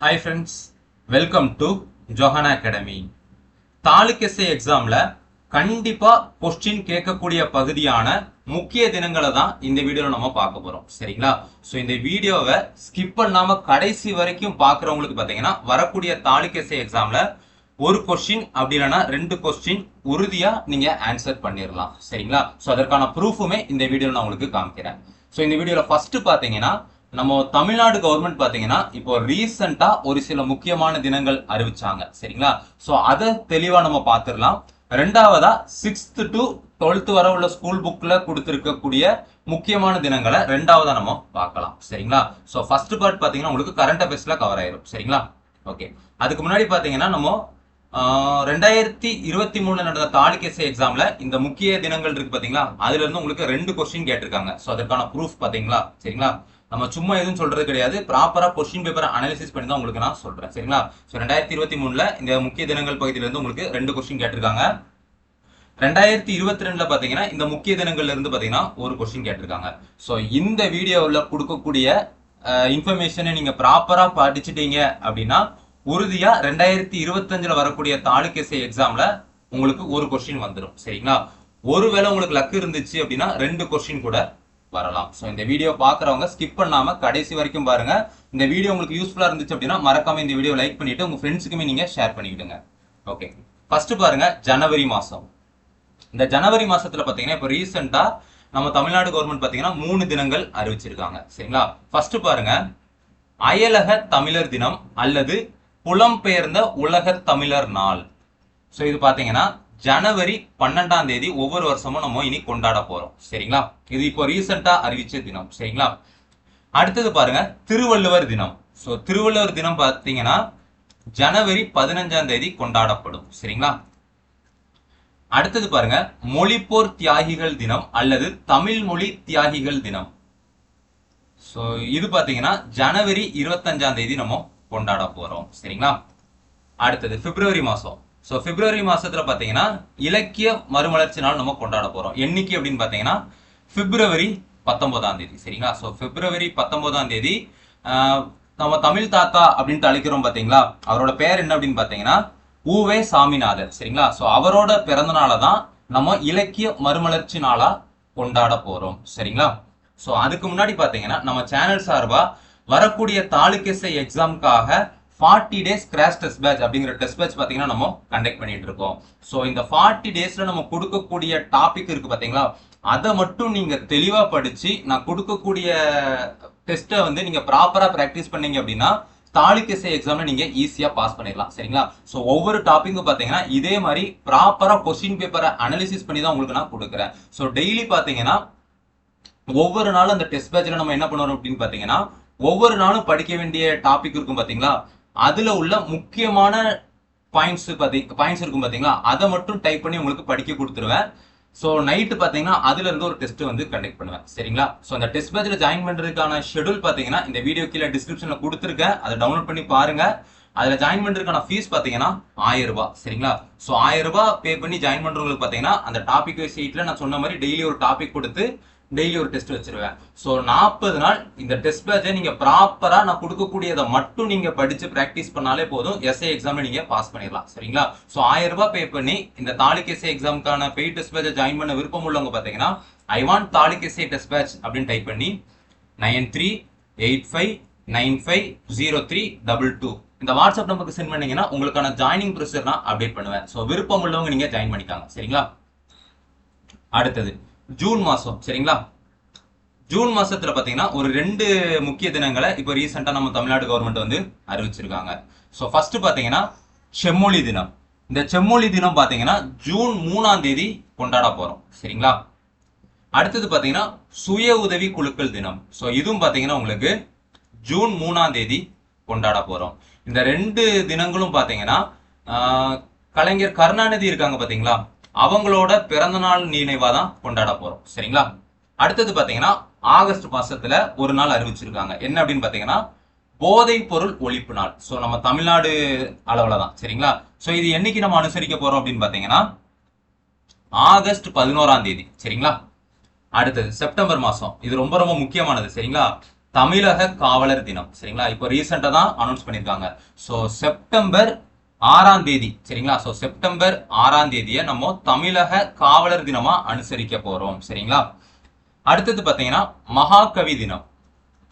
Hi friends welcome to Johana academy taluk SI கண்டிப்பாக question கேட்கக்கூடிய பகுதியான முக்கிய தினங்களை தான் இந்த வீடியோவில் நம்ம பார்க்க போகிறோம் சரிங்களா? ஸோ இந்த வீடியோவை ஸ்கிப் பண்ணாம கடைசி வரைக்கும் பார்க்குறவங்களுக்கு பார்த்தீங்கன்னா வரக்கூடிய தாலுக் எஸ்ஐ ஒரு கொஸ்டின் அப்படி இல்லைன்னா ரெண்டு கொஸ்டின் உறுதியாக நீங்கள் ஆன்சர் பண்ணிடலாம் சரிங்களா? ஸோ அதற்கான ப்ரூஃபுமே இந்த வீடியோவில் நான் உங்களுக்கு காமிக்கிறேன். ஸோ இந்த வீடியோவில் ஃபஸ்ட்டு பார்த்தீங்கன்னா நம்ம தமிழ்நாடு கவர்மெண்ட் பாத்தீங்கன்னா இப்போ ரீசெண்டா ஒரு சில முக்கியமான தினங்கள் அறிவிச்சாங்க. சரிங்களா? சோ அதை தெளிவா நம்ம பார்த்துடலாம் ரெண்டாவதா சிக்ஸ்த் டு டுவெல்த் வர உள்ள ஸ்கூல் புக்ல கொடுத்துருக்கக்கூடிய முக்கியமான தினங்களை ரெண்டாவதா நம்ம பார்க்கலாம். சரிங்களா? சோ ஃபர்ஸ்ட் பார்ட் பாத்தீங்கன்னா உங்களுக்கு கரண்ட் அஃபேர்ஸ்ல கவர் ஆயிரும். சரிங்களா? ஓகே அதுக்கு முன்னாடி பாத்தீங்கன்னா நம்ம ரெண்டாயிரத்தி இருபத்தி மூணுல நடந்த தாலுக் எக்ஸாம்ல இந்த முக்கிய தினங்கள் இருக்கு பாத்தீங்களா? அதுல இருந்து உங்களுக்கு ரெண்டு கொஸ்டின் கேட்டிருக்காங்க. சோ அதற்கான ப்ரூஃப் பாத்தீங்களா? சரிங்களா? நம்ம சும்மா எதுவும் சொல்றது கிடையாது. ப்ராப்பரா கொஸ்டின் பேப்பரை அனாலிசிஸ் பண்ணி தான் உங்களுக்கு நான் சொல்றேன். சரிங்களா? ஸோ ரெண்டாயிரத்தி இருபத்தி மூணுல இந்த முக்கிய தினங்கள் பகுதியில இருந்து உங்களுக்கு ரெண்டு கொஸ்டின் கேட்டிருக்காங்க. ரெண்டாயிரத்தி இருபத்தி ரெண்டுல பாத்தீங்கன்னா இந்த முக்கிய தினங்கள்ல இருந்து பாத்தீங்கன்னா ஒரு கொஸ்டின் கேட்டிருக்காங்க. ஸோ இந்த வீடியோவில் கொடுக்கக்கூடிய இன்ஃபர்மேஷனை நீங்க ப்ராப்பரா படிச்சுட்டீங்க அப்படின்னா உறுதியா ரெண்டாயிரத்தி இருபத்தஞ்சுல வரக்கூடிய தாலுக் எஸ்ஐ எக்ஸாம்ல உங்களுக்கு ஒரு கொஸ்டின் வந்துடும் சரிங்களா? ஒருவேளை உங்களுக்கு லக் இருந்துச்சு அப்படின்னா ரெண்டு கொஸ்டின் கூட வரலாம். ஸோ இந்த வீடியோ பார்க்குறவங்க ஸ்கிப் பண்ணாமல் கடைசி வரைக்கும் பாருங்க. இந்த வீடியோ உங்களுக்கு யூஸ்ஃபுல்லாக இருந்துச்சு அப்படின்னா மறக்காம இந்த வீடியோ லைக் பண்ணிட்டு உங்க ஃப்ரெண்ட்ஸுக்குமே நீங்க ஷேர் பண்ணிவிடுங்க ஓகே ஃபர்ஸ்ட் பாருங்க ஜனவரி மாதம் இந்த ஜனவரி மாசத்துல பாத்தீங்கன்னா இப்போ ரீசெண்டா நம்ம தமிழ்நாடு கவர்மெண்ட் பாத்தீங்கன்னா மூணு தினங்கள் அறிவிச்சிருக்காங்க. சரிங்களா? ஃபர்ஸ்ட் பாருங்க அயலக தமிழர் தினம் அல்லது புலம்பெயர்ந்த உலக தமிழர் நாள். ஸோ இது பாத்தீங்கன்னா ஜனவரி பன்னெண்டாம் தேதி ஒவ்வொரு வருஷமும் நம்ம இனி கொண்டாட போறோம். சரிங்களா? இது இப்போ ரீசெண்டா அறிவிச்ச தினம். சரிங்களா? அடுத்தது பாருங்க திருவள்ளுவர் தினம். ஸோ திருவள்ளுவர் தினம் பார்த்தீங்கன்னா ஜனவரி பதினஞ்சாம் தேதி கொண்டாடப்படும். சரிங்களா? அடுத்தது பாருங்க மொழிப்போர் தியாகிகள் தினம் அல்லது தமிழ் மொழி தியாகிகள் தினம். ஸோ இது பார்த்தீங்கன்னா ஜனவரி இருபத்தஞ்சாம் தேதி நம்ம கொண்டாட போறோம். சரிங்களா? அடுத்தது பிப்ரவரி மாசம். ஸோ பிப்ரவரி மாதத்தில் பார்த்தீங்கன்னா இலக்கிய மறுமலர்ச்சி நாள் நம்ம கொண்டாட போகிறோம் என்னைக்கு அப்படின்னு பார்த்தீங்கன்னா பிப்ரவரி பத்தொன்பதாம் தேதி. சரிங்களா? ஸோ பிப்ரவரி பத்தொன்பதாம் தேதி நம்ம தமிழ் தாத்தா அப்படின்ட்டு அழைக்கிறோம் பார்த்தீங்களா அவரோட பேர் என்ன அப்படின்னு பார்த்தீங்கன்னா ஊவே சாமிநாதன் சரிங்களா? ஸோ அவரோட பிறந்த நாளை தான் நம்ம இலக்கிய மறுமலர்ச்சி நாளாக கொண்டாட போகிறோம் சரிங்களா? ஸோ அதுக்கு முன்னாடி பார்த்தீங்கன்னா நம்ம சேனல் சார்பாக வரக்கூடிய தாலுக்கிசை எக்ஸாமுக்காக forty days crash test batch அப்படிங்கிற டெஸ்ட் பேட்ச் பார்த்தீங்கன்னா நம்ம கண்டக்ட் பண்ணிட்டு இருக்கோம். ஸோ இந்த ஃபார்ட்டி டேஸ்ல நம்ம கொடுக்கக்கூடிய டாபிக் இருக்கு பார்த்தீங்களா? அதை மட்டும் நீங்க தெளிவா படிச்சு நான் கொடுக்கக்கூடிய டெஸ்ட்டை வந்து நீங்க ப்ராப்பரா ப்ராக்டிஸ் பண்ணீங்க அப்படின்னா தாலுக்கெஸ்ஐ எக்ஸாம்ல நீங்க ஈஸியா பாஸ் பண்ணிடலாம். சரிங்களா? ஸோ ஒவ்வொரு டாப்பிக்கும் பாத்தீங்கன்னா இதே மாதிரி ப்ராப்பரா கொஸ்டின் பேப்பரை அனாலிசிஸ் பண்ணி தான் உங்களுக்கு நான் கொடுக்குறேன். ஸோ டெய்லி பாத்தீங்கன்னா ஒவ்வொரு நாளும் அந்த டெஸ்ட் பேட்ச்ல நம்ம என்ன பண்ணுவோம் அப்படின்னு பாத்தீங்கன்னா ஒவ்வொரு நாளும் படிக்க வேண்டிய டாபிக் இருக்கும் பாத்தீங்களா அதுல உள்ள முக்கியமான பாயிண்ட்ஸ் பார்த்தி பாயிண்ட்ஸ் இருக்கும் பார்த்தீங்களா அதை மட்டும் டைப் பண்ணி உங்களுக்கு படிக்க கொடுத்துருவேன். ஸோ நைட்டு பார்த்தீங்கன்னா அதுல இருந்து ஒரு டெஸ்ட் வந்து கண்டக்ட் பண்ணுவேன். சரிங்களா? ஸோ அந்த டெஸ்ட் பேட்ச்ல ஜாயின் பண்ணுறதுக்கான ஷெடியூல் பார்த்தீங்கன்னா இந்த வீடியோ கீழே டிஸ்கிரிப்ஷனில் கொடுத்துருக்கேன். அதை டவுன்லோட் பண்ணி பாருங்க. அதில் ஜாயின் பண்ணுறதுக்கான ஃபீஸ் பார்த்தீங்கன்னா ஆயிரம் ரூபாய். சரிங்களா? ஸோ ஆயிரம் ரூபாய் பே பண்ணி ஜாயின் பண்ணுறவங்களுக்கு பார்த்தீங்கன்னா அந்த டாபிக் சீட்ல நான் சொன்ன மாதிரி டெய்லி ஒரு டாபிக் கொடுத்து டெய்லி ஒரு டெஸ்ட் வச்சிருவேன். ஸோ நாற்பது நாள் இந்த டெஸ்ட் பேட்சை நீங்க ப்ராப்பரா நான் கொடுக்கக்கூடியதை மட்டும் நீங்க படிச்சு ப்ராக்டிஸ் பண்ணாலே போதும். எஸ்ஐ எக்ஸாம்ல நீங்க பாஸ் பண்ணிடலாம். சரிங்களா? ஸோ ஆயிரம் ரூபாய் பே பண்ணி இந்த தாலுக் எஸ்ஐ எக்ஸாமுக்கான பெய்ட் டெஸ்ட் பேட்சை ஜாயின் பண்ண விருப்பம் உள்ளவங்க பாத்தீங்கன்னா I want taluk SI test batch அப்படின்னு டைப் பண்ணி nine three eight five nine five zero three double two இந்த வாட்ஸ்அப் நம்பருக்கு சென்ட் பண்ணீங்கன்னா உங்களுக்கான ஜாயினிங் ப்ரொசீஜர் நான் அப்டேட் பண்ணுவேன். ஸோ விருப்பம் உள்ளவங்க நீங்க ஜாயின் பண்ணிக்காங்க. சரிங்களா? அடுத்தது. ஜூன் மாசம் சரிங்களா? ஜூன் மாசத்துல பாத்தீங்கன்னா ஒரு ரெண்டு முக்கிய தினங்களை இப்போ ரீசெண்டா நம்ம தமிழ்நாடு கவர்மெண்ட் வந்து அறிவிச்சிருக்காங்க. ஸோ ஃபர்ஸ்ட் பாத்தீங்கன்னா செம்மொழி தினம். இந்த செம்மொழி தினம் பாத்தீங்கன்னா ஜூன் மூணாம் தேதி கொண்டாட போறோம் சரிங்களா? அடுத்தது பாத்தீங்கன்னா சுய உதவி குழுக்கள் தினம். ஸோ இதுவும் பாத்தீங்கன்னா உங்களுக்கு ஜூன் மூணாம் தேதி கொண்டாட போறோம். இந்த ரெண்டு தினங்களும் பாத்தீங்கன்னா கலைஞர் கருணாநிதி இருக்காங்க பாத்தீங்களா? அவங்களோட பிறந்த நாள் நினைவா தான் கொண்டாட போறோம். சரிங்களா? அடுத்தது பாத்தீங்கன்னா ஆகஸ்ட் மாசத்துல ஒரு நாள் அறிவிச்சிருக்காங்க. என்ன அப்படின்னு பாத்தீங்கன்னா போதைப் பொருள் ஒழிப்பு நாள். ஸோ நம்ம தமிழ்நாடு அளவுல தான் சரிங்களா? ஸோ இது என்னைக்கு நம்ம அனுசரிக்க போறோம் அப்படின்னு பாத்தீங்கன்னா ஆகஸ்ட் பதினோராம் தேதி. சரிங்களா? அடுத்தது செப்டம்பர் மாசம். இது ரொம்ப ரொம்ப முக்கியமானது. சரிங்களா? தமிழக காவலர் தினம். சரிங்களா? இப்போ ரீசெண்டா தான் அனௌன்ஸ் பண்ணிருக்காங்க. ஸோ செப்டம்பர் ஆறாம் தேதி சரிங்களா? ஸோ செப்டம்பர் ஆறாம் தேதியை நம்ம தமிழக காவலர் தினமா அனுசரிக்க போறோம் சரிங்களா? அடுத்தது பார்த்தீங்கன்னா மகாகவி தினம்.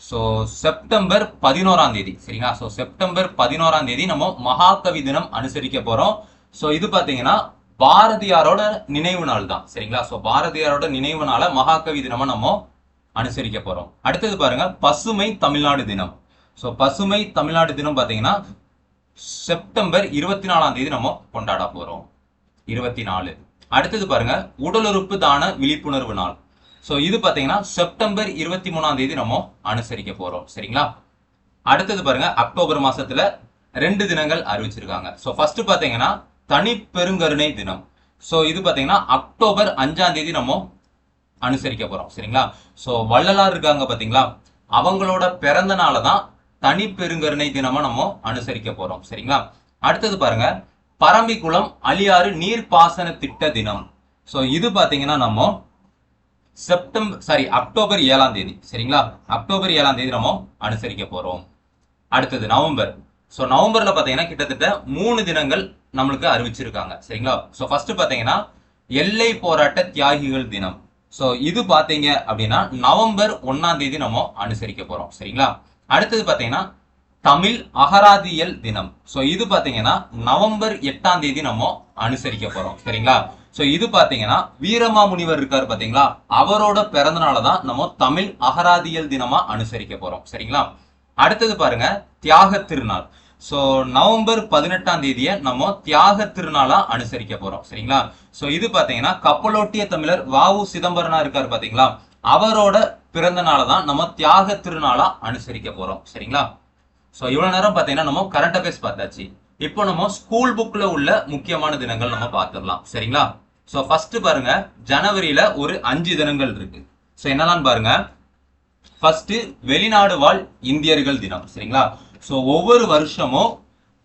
ஸோ செப்டம்பர் பதினோராம் தேதி சரிங்களா? ஸோ செப்டம்பர் பதினோராம் தேதி நம்ம மகாகவி தினம் அனுசரிக்க போறோம். ஸோ இது பார்த்தீங்கன்னா பாரதியாரோட நினைவு நாள் தான் சரிங்களா? ஸோ பாரதியாரோட நினைவு நாள மகாகவி தினமா நம்ம அனுசரிக்க போறோம். அடுத்தது பாருங்க பசுமை தமிழ்நாடு தினம். ஸோ பசுமை தமிழ்நாடு தினம் பார்த்தீங்கன்னா செப்டம்பர் இருபத்தி நாலாம் தேதி நம்ம கொண்டாட போறோம். இருபத்தி நாலு அடுத்தது பாருங்க உடல் உறுப்பு தான விழிப்புணர்வு நாள். ஸோ இது பார்த்தீங்கன்னா செப்டம்பர் இருபத்தி மூணாம் தேதி நம்ம அனுசரிக்க போறோம். சரிங்களா? அடுத்தது பாருங்க அக்டோபர் மாசத்துல ரெண்டு தினங்கள் அறிவிச்சிருக்காங்க. ஸோ ஃபர்ஸ்ட் பார்த்தீங்கன்னா தனி பெருங்கருணை தினம். ஸோ இது பார்த்தீங்கன்னா அக்டோபர் அஞ்சாம் தேதி நம்ம அனுசரிக்க போறோம். சரிங்களா? ஸோ வள்ளலார் இருக்காங்க பாத்தீங்களா? அவங்களோட பிறந்த நாளை தான் தனி பெருங்கருணை தினமா நம்ம அனுசரிக்க போறோம். சரிங்களா? அடுத்தது பாருங்க. பரம்பிக்குளம் அழியாறு நீர்ப்பாசன திட்ட தினம். ஸோ இது பார்த்தீங்கன்னா நம்ம செப்டம்பர் சாரி அக்டோபர் ஏழாம் தேதி. சரிங்களா? அக்டோபர் ஏழாம் தேதி நம்ம அனுசரிக்க போறோம். அடுத்தது நவம்பர். ஸோ நவம்பர்ல பார்த்தீங்கன்னா கிட்டத்தட்ட மூணு தினங்கள் நம்மளுக்கு அறிவிச்சிருக்காங்க. சரிங்களா? ஸோ ஃபர்ஸ்ட் பார்த்தீங்கன்னா எல்லை போராட்ட தியாகிகள் தினம். ஸோ இது பார்த்தீங்க அப்படின்னா நவம்பர் ஒன்னாம் தேதி நம்ம அனுசரிக்க போறோம். சரிங்களா? அடுத்தது பார்த்தீங்கன்னா தமிழ் அகராதியல் தினம். ஸோ இது பார்த்தீங்கன்னா நவம்பர் எட்டாம் தேதி நம்ம அனுசரிக்க போறோம். சரிங்களா? ஸோ இது பார்த்தீங்கன்னா வீரமாமுனிவர் இருக்காரு பார்த்தீங்களா? அவரோட பிறந்தனால தான் நம்ம தமிழ் அகராதியல் தினமா அனுசரிக்க போறோம். சரிங்களா? அடுத்தது பாருங்க தியாக திருநாள். ஸோ நவம்பர் பதினெட்டாம் தேதியை நம்ம தியாக திருநாளா அனுசரிக்க போறோம். சரிங்களா? ஸோ இது பார்த்தீங்கன்னா கப்பலோட்டிய தமிழர் வாவு சிதம்பரனா இருக்காரு பார்த்தீங்களா? அவரோட பிறந்த நாளை தான் நம்ம தியாக திருநாளா அனுசரிக்க போறோம். சரிங்களா? ஸோ இவ்வளவு நேரம் பாத்தீங்கன்னா நம்ம கரண்ட் அஃபேர்ஸ் பார்த்தாச்சு. இப்போ நம்ம ஸ்கூல் புக்ல உள்ள முக்கியமான தினங்கள் நம்ம பார்த்துடலாம். சரிங்களா? ஸோ ஃபர்ஸ்ட் பாருங்க ஜனவரியில ஒரு அஞ்சு தினங்கள் இருக்கு. ஸோ என்னெல்லாம் பாருங்க. ஃபர்ஸ்ட் வெளிநாடு வாழ் இந்தியர்கள் தினம். சரிங்களா? ஸோ ஒவ்வொரு வருஷமும்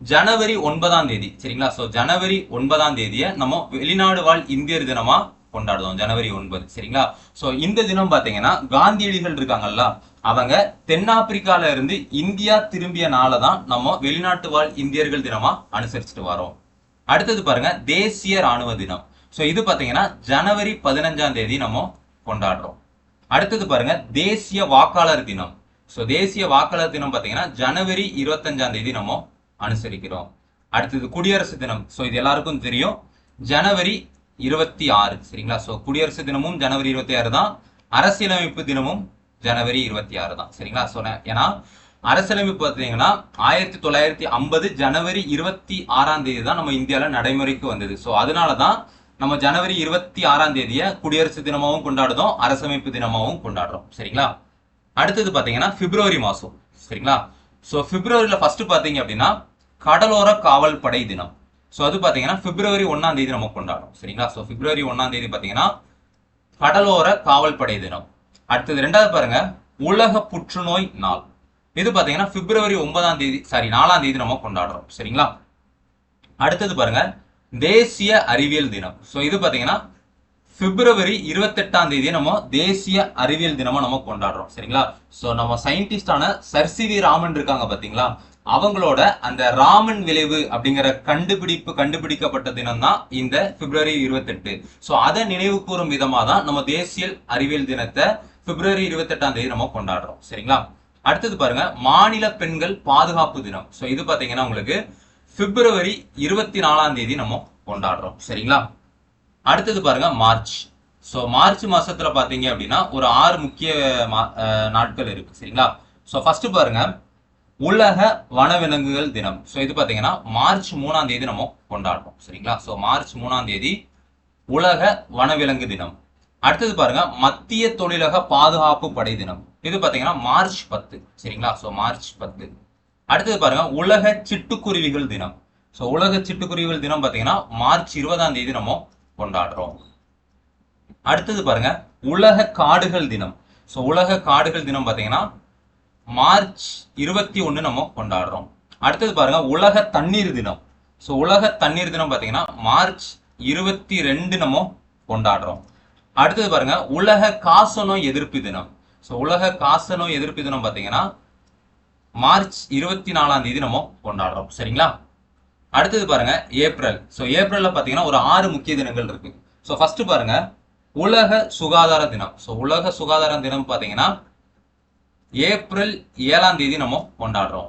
ஜனவரி ஒன்பதாம் தேதி. சரிங்களா? ஸோ ஜனவரி ஒன்பதாம் தேதியை நம்ம வெளிநாடு வாழ் இந்தியர் தினமா கொண்டாடுவோம் ஜனவரி ஒன்பது சரிங்களா? ஸோ இந்த தினம் பாத்தீங்கன்னா காந்தியடிகள் இருக்காங்கல்ல அவங்க தென்னாப்பிரிக்கால இருந்து இந்தியா திரும்பிய நாளை தான் நம்ம வெளிநாட்டு வாழ் இந்தியர்கள் தினமா அனுசரிச்சுட்டு வரோம். அடுத்தது பாருங்க தேசிய ராணுவ தினம். ஸோ இது பாத்தீங்கன்னா ஜனவரி பதினஞ்சாம் தேதி நம்ம கொண்டாடுறோம். அடுத்தது பாருங்க தேசிய வாக்காளர் தினம். ஸோ தேசிய வாக்காளர் தினம் பாத்தீங்கன்னா ஜனவரி இருபத்தஞ்சாம் தேதி நம்ம அனுசரிக்கிறோம். அடுத்தது குடியரசு தினம். ஸோ இது எல்லாருக்கும் தெரியும். ஜனவரி இருபத்தி ஆறு சரிங்களா? ஸோ குடியரசு தினமும் ஜனவரி இருபத்தி ஆறு தான் அரசியலமைப்பு தினமும் ஜனவரி இருபத்தி ஆறு தான் சரிங்களா? ஸோ ஏன்னா அரசியலமைப்பு பார்த்தீங்கன்னா ஆயிரத்தி தொள்ளாயிரத்தி ஐம்பது ஜனவரி இருபத்தி ஆறாம் தேதி தான் நம்ம இந்தியாவில் நடைமுறைக்கு வந்தது. ஸோ அதனால தான் நம்ம ஜனவரி இருபத்தி ஆறாம் தேதியை குடியரசு தினமாகவும் கொண்டாடுறோம் அரசமைப்பு தினமாகவும் கொண்டாடுறோம் சரிங்களா? அடுத்தது பாத்தீங்கன்னா பிப்ரவரி மாசம் சரிங்களா? ஸோ பிப்ரவரியில ஃபர்ஸ்ட் பாத்தீங்க அப்படின்னா கடலோர காவல் படை தினம். ஸோ அது பார்த்தீங்கன்னா பிப்ரவரி ஒன்றாம் தேதி நம்ம கொண்டாடும். சரிங்களா? ஸோ பிப்ரவரி ஒன்றாம் தேதி பார்த்தீங்கன்னா கடலோர காவல் படை தினம். அடுத்தது ரெண்டாவது பாருங்க உலக புற்றுநோய் நாள். இது பார்த்தீங்கன்னா பிப்ரவரி ஒன்பதாம் தேதி சாரி நாலாம் தேதி நம்ம கொண்டாடுறோம். சரிங்களா? அடுத்தது பாருங்க தேசிய அறிவியல் தினம். ஸோ இது பார்த்தீங்கன்னா பிப்ரவரி இருபத்தெட்டாம் தேதி நம்ம தேசிய அறிவியல் தினமா நம்ம கொண்டாடுறோம். சரிங்களா? ஸோ நம்ம சயின்டிஸ்டான சர் சி வி ராமன் இருக்காங்க பார்த்தீங்களா அவங்களோட அந்த ராமன் விளைவு அப்படிங்கிற கண்டுபிடிப்பு கண்டுபிடிக்கப்பட்ட தினம் தான் இந்த பிப்ரவரி இருபத்தெட்டு. ஸோ அதை நினைவு கூறும் விதமாக தான் நம்ம தேசிய அறிவியல் தினத்தை பிப்ரவரி இருபத்தெட்டாம் தேதி நம்ம கொண்டாடுறோம். சரிங்களா? அடுத்தது பாருங்க மாநில பெண்கள் பாதுகாப்பு தினம். ஸோ இது பார்த்தீங்கன்னா உங்களுக்கு பிப்ரவரி இருபத்தி நாலாம் தேதி நம்ம கொண்டாடுறோம். சரிங்களா? அடுத்தது பாருங்க மார்ச். ஸோ மார்ச் மாசத்துல பாத்தீங்க அப்படின்னா ஒரு ஆறு முக்கிய மா- நாட்கள் இருக்கு. சரிங்களா? ஸோ ஃபர்ஸ்ட் பாருங்க உலக வனவிலங்குகள் தினம். ஸோ இது பாத்தீங்கன்னா மார்ச் மூணாம் தேதி நம்ம கொண்டாடுறோம். சரிங்களா? ஸோ மார்ச் மூணாம் தேதி உலக வனவிலங்கு தினம். அடுத்தது பாருங்க மத்திய தொழிலக பாதுகாப்பு படை தினம். இது பாத்தீங்கன்னா மார்ச் பத்து. சரிங்களா? ஸோ மார்ச் பத்து. அடுத்தது பாருங்க உலக சிட்டுக்குருவிகள் தினம். ஸோ உலக சிட்டுக்குருவிகள் தினம் பாத்தீங்கன்னா மார்ச் இருபதாம் தேதி நம்ம கொண்டாடுறோம். அடுத்தது பாருங்க உலக காடுகள் தினம். ஸோ உலக காடுகள் தினம் பார்த்தீங்கன்னா மார்ச் இருபத்தி ஒன்று நம்ம கொண்டாடுறோம். அடுத்தது பாருங்க உலக தண்ணீர் தினம். ஸோ உலக தண்ணீர் தினம் பார்த்தீங்கன்னா மார்ச் இருபத்தி ரெண்டு நம்ம கொண்டாடுறோம். அடுத்தது பாருங்க உலக காசநோய் எதிர்ப்பு தினம். ஸோ உலக காசநோய் எதிர்ப்பு தினம் பார்த்தீங்கன்னா மார்ச் இருபத்தி நாலாம் தேதி நம்ம கொண்டாடுறோம். சரிங்களா? அடுத்தது பாருங்க ஏப்ரல். ஸோ ஏப்ரலில் பார்த்தீங்கன்னா ஒரு ஆறு முக்கிய தினங்கள் இருக்கு. ஸோ ஃபர்ஸ்ட் பாருங்க உலக சுகாதார தினம். ஸோ உலக சுகாதார தினம் பார்த்தீங்கன்னா ஏப்ரல் ஏழாம் தேதி நம்ம கொண்டாடுறோம்.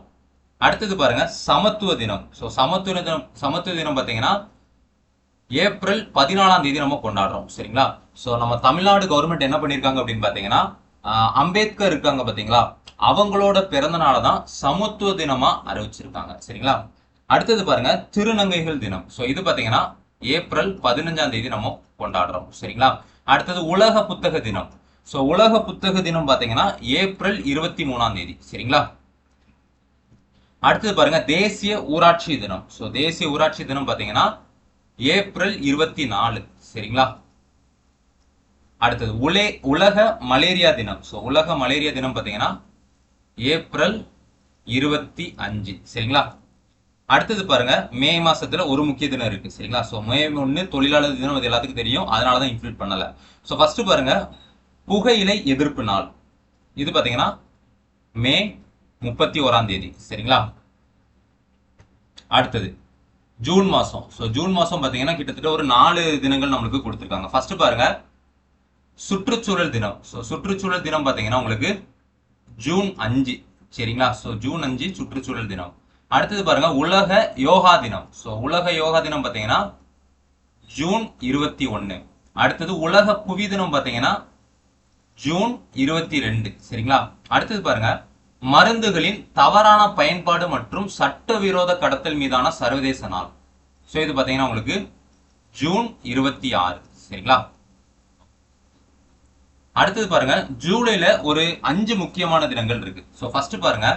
அடுத்தது பாருங்க சமத்துவ தினம். ஸோ சமத்துவ தினம் சமத்துவ தினம் பார்த்தீங்கன்னா ஏப்ரல் பதினாலாம் தேதி நம்ம கொண்டாடுறோம். சரிங்களா? ஸோ நம்ம தமிழ்நாடு கவர்மெண்ட் என்ன பண்ணியிருக்காங்க அப்படின்னு பார்த்தீங்கன்னா அம்பேத்கர் இருக்காங்க பார்த்தீங்களா அவங்களோட பிறந்த நாளை தான் சமத்துவ தினமா அறிவிச்சிருக்காங்க. சரிங்களா? அடுத்தது பாருங்க திருநங்கைகள் தினம். ஸோ இது பார்த்தீங்கன்னா ஏப்ரல் பதினஞ்சாம் தேதி நம்ம கொண்டாடுறோம். சரிங்களா? அடுத்தது உலக புத்தக தினம். ஸோ உலக புத்தக தினம் பார்த்தீங்கன்னா ஏப்ரல் இருபத்தி மூணாம் தேதி. சரிங்களா? அடுத்தது பாருங்க தேசிய ஊராட்சி தினம். ஸோ தேசிய ஊராட்சி தினம் பார்த்தீங்கன்னா ஏப்ரல் இருபத்தி நாலு. சரிங்களா? அடுத்தது உலே உலக மலேரியா தினம். ஸோ உலக மலேரியா தினம் பார்த்தீங்கன்னா ஏப்ரல் இருபத்தி அஞ்சு. சரிங்களா? அடுத்தது பாருங்க மே மாசத்துல ஒரு முக்கிய தினம் இருக்கு. சரிங்களா? ஸோ மே ஒன்று தொழிலாளர் தினம் அது எல்லாத்துக்கும் தெரியும். அதனால தான் இன்க்ளூட் பண்ணலை. ஸோ ஃபர்ஸ்ட் பாருங்க புகையிலை எதிர்ப்பு நாள். இது பார்த்தீங்கன்னா மே முப்பத்தி ஓராம் தேதி. சரிங்களா? அடுத்தது ஜூன் மாசம். ஸோ ஜூன் மாசம் பார்த்தீங்கன்னா கிட்டத்தட்ட ஒரு நாலு தினங்கள் நம்மளுக்கு கொடுத்துருக்காங்க. ஃபர்ஸ்ட் பாருங்க சுற்றுச்சூழல் தினம். ஸோ சுற்றுச்சூழல் தினம் பார்த்தீங்கன்னா உங்களுக்கு ஜூன் அஞ்சு. சரிங்களா? ஸோ ஜூன் அஞ்சு சுற்றுச்சூழல் தினம். அடுத்தது பாருங்க உலக யோகா தினம். ஸோ உலக யோகா தினம் பார்த்தீங்கன்னா ஜூன் இருபத்தி ஒன்று அடுத்தது உலக புவி தினம் பார்த்தீங்கன்னா ஜூன் இருபத்தி ரெண்டு சரிங்களா? அடுத்தது பாருங்க. மருந்துகளின் தவறான பயன்பாடு மற்றும் சட்டவிரோத கடத்தல் மீதான சர்வதேச நாள். ஸோ இது பார்த்தீங்கன்னா உங்களுக்கு ஜூன் இருபத்தி ஆறு சரிங்களா? அடுத்தது பாருங்க. ஜூலைல ஒரு அஞ்சு முக்கியமான தினங்கள் இருக்கு. ஸோ ஃபர்ஸ்ட் பாருங்க.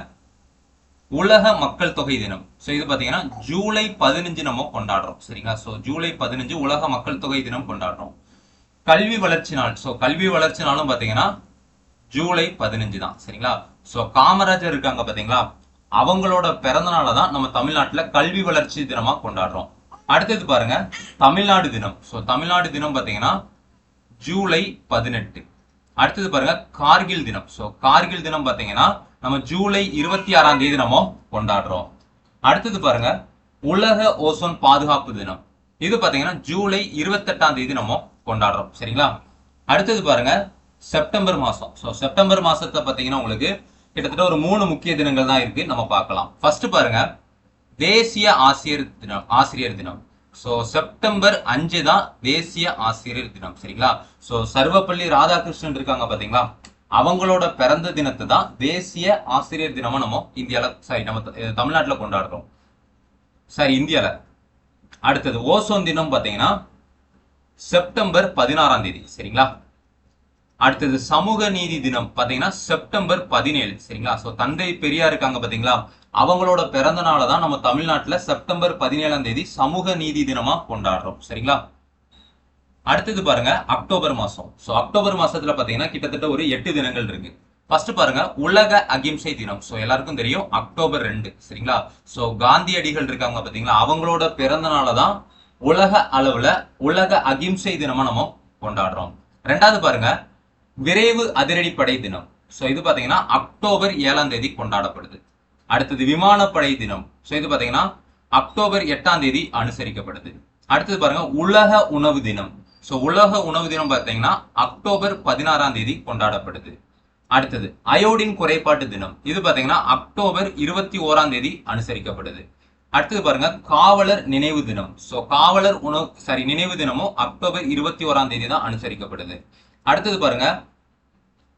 உலக மக்கள் தொகை தினம். ஸோ இது பார்த்தீங்கன்னா ஜூலை பதினஞ்சு நம்ம கொண்டாடுறோம். சரிங்களா? ஸோ ஜூலை பதினஞ்சு உலக மக்கள் தொகை தினம் கொண்டாடுறோம். கல்வி வளர்ச்சி நாள். ஸோ கல்வி வளர்ச்சி நாளும் பார்த்தீங்கன்னா ஜூலை பதினஞ்சு தான். சரிங்களா? ஸோ காமராஜர் இருக்காங்க பார்த்தீங்களா அவங்களோட பிறந்தநாளை தான் நம்ம தமிழ்நாட்டில் கல்வி வளர்ச்சி தினமாக கொண்டாடுறோம். அடுத்தது பாருங்க தமிழ்நாடு தினம். ஸோ தமிழ்நாடு தினம் பார்த்தீங்கன்னா ஜூலை பதினெட்டு. அடுத்தது பாருங்க கார்கில் தினம். ஸோ கார்கில் தினம் பார்த்தீங்கன்னா நம்ம ஜூலை இருபத்தி ஆறாம் தேதி நம்ம கொண்டாடுறோம். அடுத்தது பாருங்க உலக ஓசோன் பாதுகாப்பு தினம். இது பார்த்தீங்கன்னா ஜூலை இருபத்தெட்டாம் தேதி நம்ம கொண்டாடுறோம். சரிங்களா? அடுத்தது பாருங்க செப்டம்பர் மாசம். ஸோ செப்டம்பர் மாசத்தை பார்த்தீங்கன்னா உங்களுக்கு கிட்டத்தட்ட ஒரு மூணு முக்கிய தினங்கள் தான் இருக்கு. நம்ம பார்க்கலாம். ஃபர்ஸ்ட் பாருங்க தேசிய ஆசிரியர் தினம் ஆசிரியர் தினம். ஸோ செப்டம்பர் அஞ்சு தான் தேசிய ஆசிரியர் தினம். சரிங்களா? ஸோ சர்வப்பள்ளி ராதாகிருஷ்ணன் இருக்காங்க பார்த்தீங்களா அவங்களோட பிறந்த தினத்தை தான் தேசிய ஆசிரியர் தினமா நம்ம இந்தியாவில் சாரி நம்ம தமிழ்நாட்டில் கொண்டாடுறோம். சாரி இந்தியாவில் அடுத்தது ஓசோன் தினம் பார்த்தீங்கன்னா செப்டம்பர் பதினாறாம் தேதி சரிங்களா? அடுத்தது சமூக நீதி தினம் பாத்தீங்கன்னா செப்டம்பர் பதினேழு சரிங்களா? ஸோ தந்தை பெரியார் இருக்காங்க பாத்தீங்களா அவங்களோட பிறந்த நாளை தான் நம்ம தமிழ்நாட்டுல செப்டம்பர் பதினேழாம் தேதி சமூக நீதி தினமா கொண்டாடுறோம் சரிங்களா? அடுத்தது பாருங்க அக்டோபர் மாசம். ஸோ அக்டோபர் மாசத்துல பாத்தீங்கன்னா கிட்டத்தட்ட ஒரு எட்டு தினங்கள் இருக்கு. ஃபர்ஸ்ட் பாருங்க உலக அகிம்சை தினம். ஸோ எல்லாருக்கும் தெரியும் அக்டோபர் ரெண்டு சரிங்களா? ஸோ காந்தியடிகள் இருக்காங்க பாத்தீங்களா அவங்களோட பிறந்த நாளை தான் உலக அளவுல உலக அகிம்சை தினமா நம்ம கொண்டாடுறோம். ரெண்டாவது பாருங்க விரைவு அதிரடிப்படை தினம். சோ இது பாத்தீங்கன்னா அக்டோபர் ஏழாம் தேதி கொண்டாடப்படுது. அடுத்தது விமானப்படை தினம். சோ இது பாத்தீங்கன்னா அக்டோபர் எட்டாம் தேதி அனுசரிக்கப்படுது. அடுத்தது பாருங்க உலக உணவு தினம். சோ உலக உணவு தினம் பாத்தீங்கன்னா அக்டோபர் பதினாறாம் தேதி கொண்டாடப்படுது. அடுத்தது அயோடின் குறைபாட்டு தினம். இது பாத்தீங்கன்னா அக்டோபர் இருபத்தி ஓராம் தேதி அனுசரிக்கப்படுது. அடுத்தது பாருங்க காவலர் நினைவு தினம். சோ காவலர் உணவு சாரி நினைவு தினமும் அக்டோபர் இருபத்தி ஓராம் தேதி தான் அனுசரிக்கப்படுது. அடுத்தது பாருங்க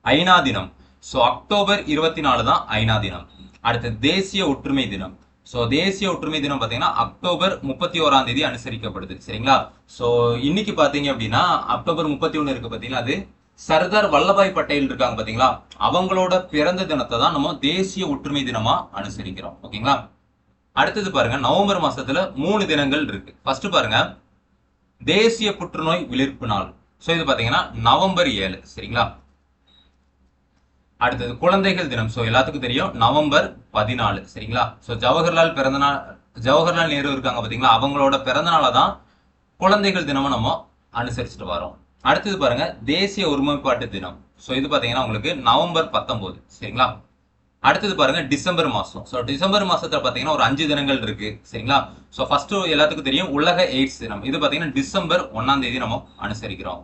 ஐநா தினம். சோ அக்டோபர் இருபத்தி நாலு தான் ஐநா தினம். அடுத்தது தேசிய ஒற்றுமை தினம். சோ தேசிய ஒற்றுமை தினம் பாத்தீங்கன்னா அக்டோபர் முப்பத்தி ஓராம் தேதி அனுசரிக்கப்படுது. சரிங்களா? சோ இன்னைக்கு பாத்தீங்க அப்படின்னா அக்டோபர் முப்பத்தி ஒன்று இருக்கு பார்த்தீங்கன்னா அது சர்தார் வல்லபாய் பட்டேல் இருக்காங்க பாத்தீங்களா? அவங்களோட பிறந்த தினத்தை தான் நம்ம தேசிய ஒற்றுமை தினமா அனுசரிக்கிறோம். ஓகேங்களா? அடுத்தது பாருங்க நவம்பர் மாசத்துல மூணு தினங்கள் இருக்கு. ஃபர்ஸ்ட் பாருங்க தேசிய புற்றுநோய் விழிப்பு நாள். சோ இது பாத்தீங்கன்னா நவம்பர் ஏழு. சரிங்களா? அடுத்தது குழந்தைகள் தினம். சோ எல்லாத்துக்கும் தெரியும் நவம்பர் பதினாலு. சரிங்களா? சோ ஜவஹர்லால் பிறந்த நாள் ஜவஹர்லால் நேரு இருக்காங்க பாத்தீங்களா? அவங்களோட பிறந்தநாளை தான் குழந்தைகள் தினமும் நம்ம அனுசரிச்சுட்டு வரோம். அடுத்தது பாருங்க தேசிய ஒருமைப்பாட்டு தினம். ஸோ இது பாத்தீங்கன்னா உங்களுக்கு நவம்பர் பத்தொன்பது சரிங்களா? அடுத்தது பாருங்க டிசம்பர் மாசம். ஸோ டிசம்பர் மாசத்துல பாத்தீங்கன்னா ஒரு அஞ்சு தினங்கள் இருக்கு. சரிங்களா? ஸோ ஃபர்ஸ்ட் எல்லாத்துக்கும் தெரியும் உலக எய்ட்ஸ் தினம். இது பாத்தீங்கன்னா டிசம்பர் ஒன்னாம் தேதி நம்ம அனுசரிக்கிறோம்.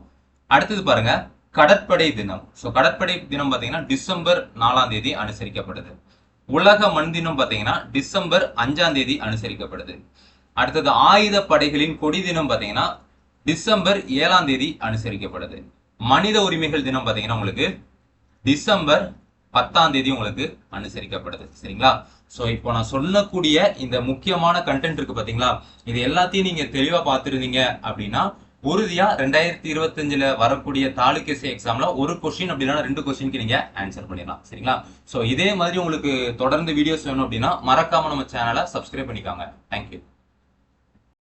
அடுத்தது பாருங்க கடற்படை தினம். ஸோ கடற்படை தினம் பாத்தீங்கன்னா டிசம்பர் நாலாம் தேதி அனுசரிக்கப்படுது. உலக மண் தினம் பாத்தீங்கன்னா டிசம்பர் அஞ்சாம் தேதி அனுசரிக்கப்படுது. அடுத்தது ஆயுத படைகளின் கொடி தினம் பாத்தீங்கன்னா டிசம்பர் ஏழாம் தேதி அனுசரிக்கப்படுது. மனித உரிமைகள் தினம் பாத்தீங்கன்னா உங்களுக்கு டிசம்பர் பத்தாம் தேதி உங்களுக்கு அனுசரிக்கப்படுது. சரிங்களா? சோ இப்போ நான் சொல்லக்கூடிய இந்த முக்கியமான கண்டென்ட் இருக்கு பாத்தீங்களா? இது எல்லாத்தையும் நீங்க தெளிவா பார்த்துருந்தீங்க அப்படின்னா உறுதியா ரெண்டாயிரத்தி இருபத்தஞ்சுல வரக்கூடிய தாலுக்கேசி எக்ஸாம்ல ஒரு கொஸ்டின் அப்படின்னா ரெண்டு கொஸ்டினுக்கு நீங்க ஆன்சர் பண்ணிடலாம். சரிங்களா? சோ இதே மாதிரி உங்களுக்கு தொடர்ந்து வீடியோஸ் வேணும் அப்படின்னா மறக்காம நம்ம சேனலை சப்ஸ்கிரைப் பண்ணிக்காங்க. தேங்க்யூ